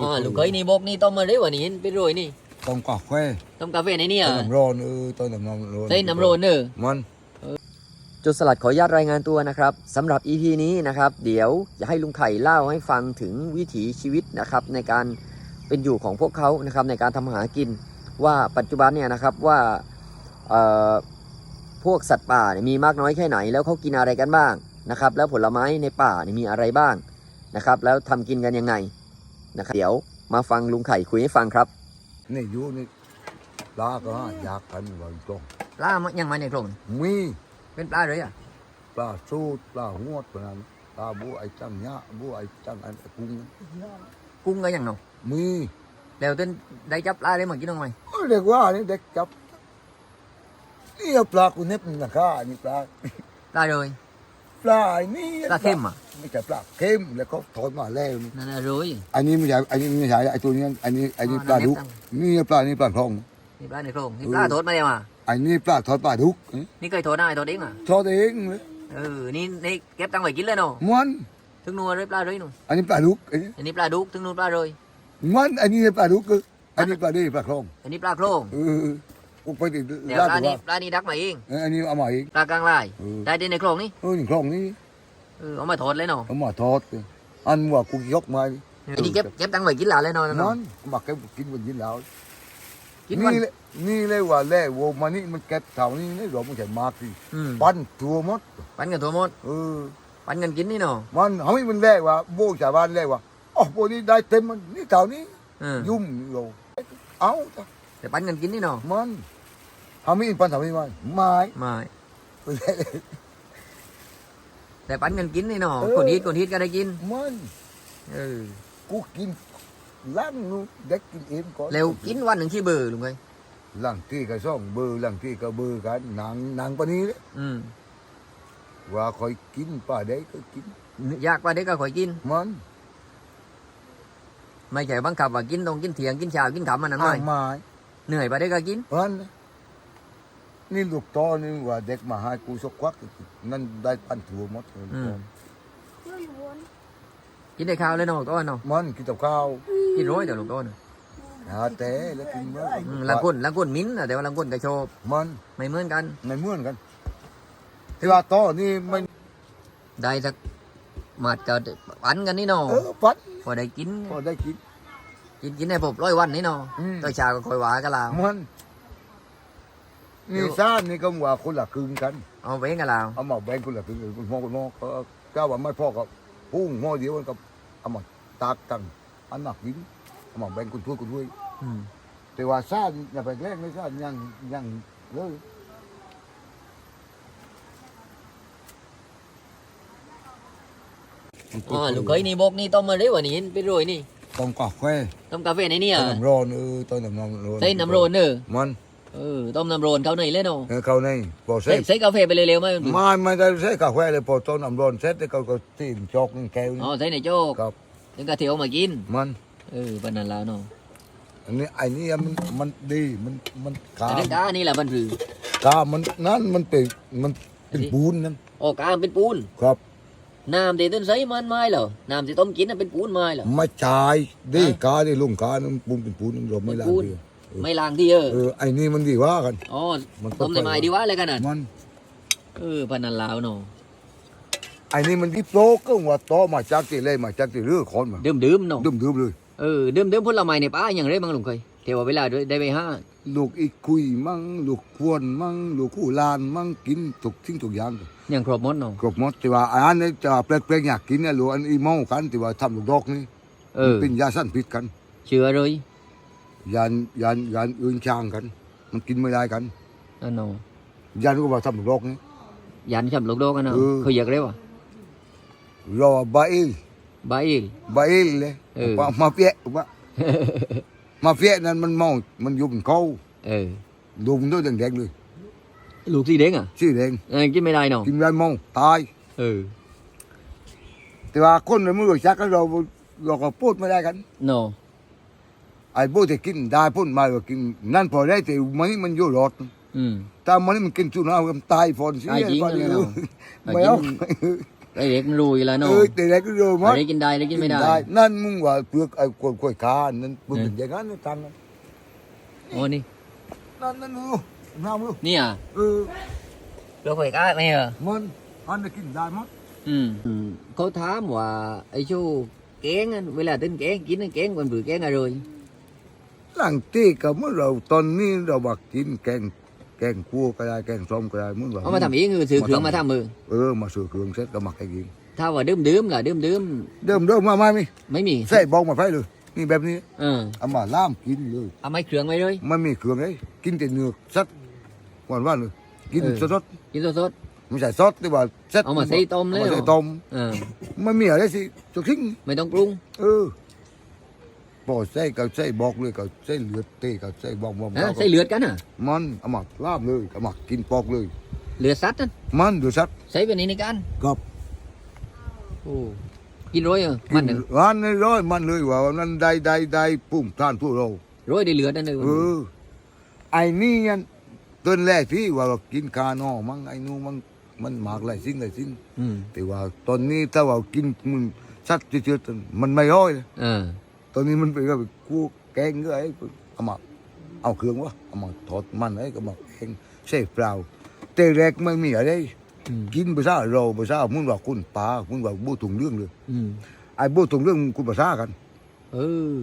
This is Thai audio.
อ่าลูกเคยนี่บอกนี่ต้มมาเร็วกว่านี้ไปโรยนี่ต้มกาแฟต้มกาแฟในนี่ต้อะมน้ำร้อนเออต้มน้ำร้อนใส่น้ำร้อนเนอะมัน จุดสลัดขออนุญาตรายงานตัวนะครับสำหรับ EP นี้นะครับ เดี๋ยวจะให้ลุงไข่เล่าให้ฟังถึงวิถีชีวิตนะครับในการเป็นอยู่ของพวกเขานะครับในการทำมาหากินว่าปัจจุบันเนี่ยนะครับว่าเอ่อพวกสัตว์ป่าเนี่ยมีมากน้อยแค่ไหน แล้วเขากินอะไรกันบ้างนะครับ แล้วผลไม้ในป่าเนี่ยมีอะไรบ้างนะครับ แล้วทำกินกันยังไง นะครับเดี๋ยวมาฟังลุงไข่คุยให้ฟังครับ นี่อยู่นี่ปลาก็หาอยากกันว่าตรงปลายังมาในโครงมีเป็นปลาเลยอะปลาสูดปลาหวดปลานั้นปลาบัวไอ้จังเนี้ยบัวไอ้จังไอ้กุ้งกุ้งก็ยังเนาะมีแล้วเต้นได้จับปลาได้มากินบ้างไหมเอ้ยเด็กว่านี่เด็กจับนี่เอาปลากูเน็บนี่นะคะนี่ปลาปลาเลย ปลาไอ้นี่ปลาเค็มอะไม่ใช่ปลาเค็มแล้วก็ถอนมาแล้วนี่นั่นน่ะเลยอันนี้ไม่ใช่อันนี้ไม่ใช่ไอ้ตัวนี้อันนี้อันนี้ปลาดุกนี่ปลานี่ปลาทองนี่ปลาในโครงนี่เออปลาโทษมาเลยมาอันนี้ปลาทอดปลาดุกเอ้ยนี่เคยโทษได้โทษเองอะทอดเองเลยเออนี่นี่เก็บตังค์ไว้กินเลยเนาะมันถึงนัวเลยปลาเลยหนูอันนี้ปลาดุกอันนี้อันนี้ปลาดุกถึงนู่นปลาเลยมันอันนี้ปลาดุกคืออันนี้ปลาดีปลาคลองอันนี้ปลาโครงเออ กูไปติดเดี๋ยวลาดปลาตัวนี้ปลานี้ดักมาเองเอออันนี้เอามาเองปลากลางลายเออ ได้ในโครงนี่เออนี่คลองนี้เออเอามาโทษเลยเนาะเอามาทอดอันว่ากูยกมาอันนี้เก็บเก็บตังค์ไว้กินหลานเลยเนาะนั่เนาะนมาเก็บกินบนยินแล้วกินวันนี่เลยนี่เลยว่าแล่วัวมานี่มันเก็บเท่านี้นี่เราไม่ใช่มากสิอืมปั้นตัวหมดปันกันทั่วหมดเออ ปันกันกินนี่เนาะมันเขาไม่มันแรกว่าโบกชาวบ้านแรกว่าอ๋อโบนี้ได้เต็มมันนี่เท่านี้เออยุ่มเราเอาจ้ะ แต่ปันกันกินนี่เนาะมันเขาไม่ปั้นเท่านี้มันไม่ไม่แต่ปันกันกินนี่เนาะเออคนฮิตคนฮิตก็ได้กินมันเออกูกินล้างนู้นเด็กกินเองก่อนเร็วกินวันหนึ่งที่เบื่อลุงเอ้ยหลังที่ก็ส่องเบอร์หลังที่ก็เบอร์กันหนังหนังปานนี้เลยอืมว่าคอยกินป้าได้ก็กิน อยากปลาเด็กก็คอยกินมันไม่ใช่บังคับว่ากินตรงกินเถียงกินเช้ากินขำมันนั่นอ้าไม่วไม้ เหนื่อยปลาเด็กก็กินมันนี่ลูกตอนี่ว่าเด็กมาหากูสักควักนั่นได้ปันถั่วหมดเลยกินได้ข้าวเลยเนาะต้นเนาะมันกินกับข้าวกินร้อยแต่ลูกต้นหาแต่แล้วกินเมื่ออืมลังก้นลังก้นมิ้นท์น่ะแต่ว่าลังก้นก็ชอบมันไม่เหมือนกัน ไม่เหมือนกันที่ว่าตอนี่ไม่ได้สักหมัดก็ปันกันนี่เนาะเออปันพอได้กิน พอได้กิน กินกินได้ผมร้อยวันนี่เนาะอืมตัวเชาก็คอยหวากันลาวมันนี่ซ่านนี่ก็ว่าคนละครึ่งกัน เอาไปกันลาวเอามาแบ่งคนละครึ่งคุณพ่อคุณพ่อก็เจ้าว่าไม่พ่อก็พุ่งหม้อเดียวกันกับเอามาตากตังอันหนักยิงเอามาแบ่งคุณช่วยคุณช่วยอืมแต่ว่าซ่านอย่าไปแกล้งไม่ซ่านยังยังเลยอ่าลูกเคยนี่บอกนี่ต้มมาเร็วกว่านี้ไปโรยนี่ ต้มกาแฟต้มกาแฟในนี่ต้อะมน้ำร้อนเออต้มน้ำร้อนใส่น้ำร้อนเนอะมันเออต้มน้ำร้อนเขาหน่อยเลยเนาะเออเขาในพอใส่เสร็จใส่กาแฟไปเร็วๆไหมไม่ไม่ได้ใส่กาแฟเลยพอต้มน้ำร้อนเสร็จแล้วเขาก็ตีนจอกนี่แก้วนี่อ๋อใส่ในโจ๊กครับถึงกะเทียวมากิน มันเออปานนันแล้วเนาะอันนี้ไอ้นี่มันมันดีมันมันกาแต่มถึงกานี่แหละมันรือกามันนั่นมันเป็นมันเป็นปูนนั่นโอ้กาเป็นปูนครับ น้ำที่ต้นใส่มันไม้เหรอน้ำที่ต้มกินน่ะเป็นปูนไม้เหรอไม่ใช่ดีฮะกาดีลุงกานั่นปูนเป็นปูนเราไม่ล้างปูนเดียวไม่ล้างที่เออเออไอ้นี่มันดีว่ากันอ๋อมันต้มในไม้ดีวะอะไรกันน่ะมันเออปานนันแล้วเนาะไอ้นี่มันที่โตก็ว่าโตมาจากที่เลยมาจากที่เรือคอนมาดื่มดื่มๆเนาะดืมดืมๆเลยเออดื่มดื่มๆผลไม้ในป่าอย่างไรบ้างลุงเคย เทว่าเวลาได้ไปห้าลูกอีคุยมั่งลูกพวนมั่งลูกคู่ลานมั่งกินทุกสิ่งทุกอย่าง อย่างครบหมดเนาะครบหมดแต่ว่าอันนี้จะแปลกๆอยากกินเนี่ยลูกอันอีเมากันแต่ว่าทำลูกดอกนี่เออเป็นยาสั้นพิษกันเชื่อเลยยานยานยานอื่นช่างกัน มันกินไม่ได้กันนั่นเนาะยานก็ว่าทำลูกดอกนี่ยันชับลูกโดกันเนาะเออเขาอยากเรียกว่ารอบาอิลบาอิลบาอิลเลยเออว่ามาเปียว่า มาเปียนั้นมันเมามันอยู่บนเขาเออดุมด้วยแดงๆเลยลูกสีแดงอะชื่อแดงเออกินไม่ได้เนาะกินได้เมาตายเออแต่ว่าคนในมือจักกันเราเราก็พูดไม่ได้กันเนาะไอ้พวกที่กินได้พูดมาว่ากินนั่นพอได้แต่มันนี่มันอยู่รอดอืมถ้ามันนี่มันกินสุนัขมันตายฟอนเสียตายจริงฟอนเลยเอเนาะอไม่เอา กินไอเด็กมันรู้อยู่แล้วเอเนาะอแต่ไหนก็รู้หมดอะไรกินได้อะไรกินไม่ได้นั่นมึงว่าเปลือกไอ้กล้วยกล้วยขานั่นมึงเออเป็นอย่างนั้นนะตังค์โอ้นี่นั่นนั่นดูน้ำดูนี่อะเออเราเคยก้าไหมเหรอมันอันนี้กินได้มั้งอืมเขาถามว่าไอ้ชูแกงอะเวลาเต้นแกงกินแกงก่อนผือแกงอะไรหลังที่กับเมื่อเราตอนนี้เราบักกินแกงแกงคั่วก็ได้แกงส้มก็ได้มึงว่าเอามาทำเองคือซื้อเครื่องมาทำมือเออมาซื้อเครื่องเสร็จก็หมักให้กินถ้าว่าดื่มดื่มล่ะดื่มดื่มเดิมเดิมมาไม่มีไม่มีใส่บองมาไฟเลยนี่แบบนี้เออเอามาล่ามกินเลยเอาไม้เครื่องไว้เลยไม่มีเครื่องเลยกินแต่เนื้อสัตว์หวานหวานๆเลยกินเออสดกินสดๆไม่ใส่ซอสที่ว่าเซ็ตเอามาใส่ต้มเลยอาาเหรอใส่ต้มๆเออไม่มีอะไรสิจุกทิ้งไม่ต้องปรุงเออ พอใส่ก็ใส่บอกเลยก็ใส่เลือดเตะก็ใส่บอกบอกเออใส่เลือดกันอะ มันเอามาลาบเลยเอามากินปอกเลย เลือดสัตว์นั่นมันเดือดสัตว์ใส่ไปในในการกับโอ้กินร้อยเหรอมันหนึ่งร้านนี้ร้อยมันเลยว่าวันนั้นได้ได้ได้ปุ่มท่านผู้เรา ร้อยได้เลือดนั่นเลยเออไอ้นี่ยันต้นแรกที่ว่าเรากินคานอมั้งไอ้นู่นมันมันหมากหลายสิ่งหลายสิ่งอืมแต่ว่าตอนนี้ถ้าว่ากินมันสัตว์เฉยๆมันไม่ร้อยเลยเออ ตอนนี้มันเป็นก็กูแกงก็ไอ้เอามาเอาเครื่องวะเอามาทอดมันไอ้ก็มาแกงใส่เปล่าแต่แรกไม่มีอะไรอืมกินภาษาเราภาษามึงว่าคุณป่ามึงว่าบูถุงเรื่องเลยอืมไอ้บูถุงเรื่องคุณภาษากัน เออ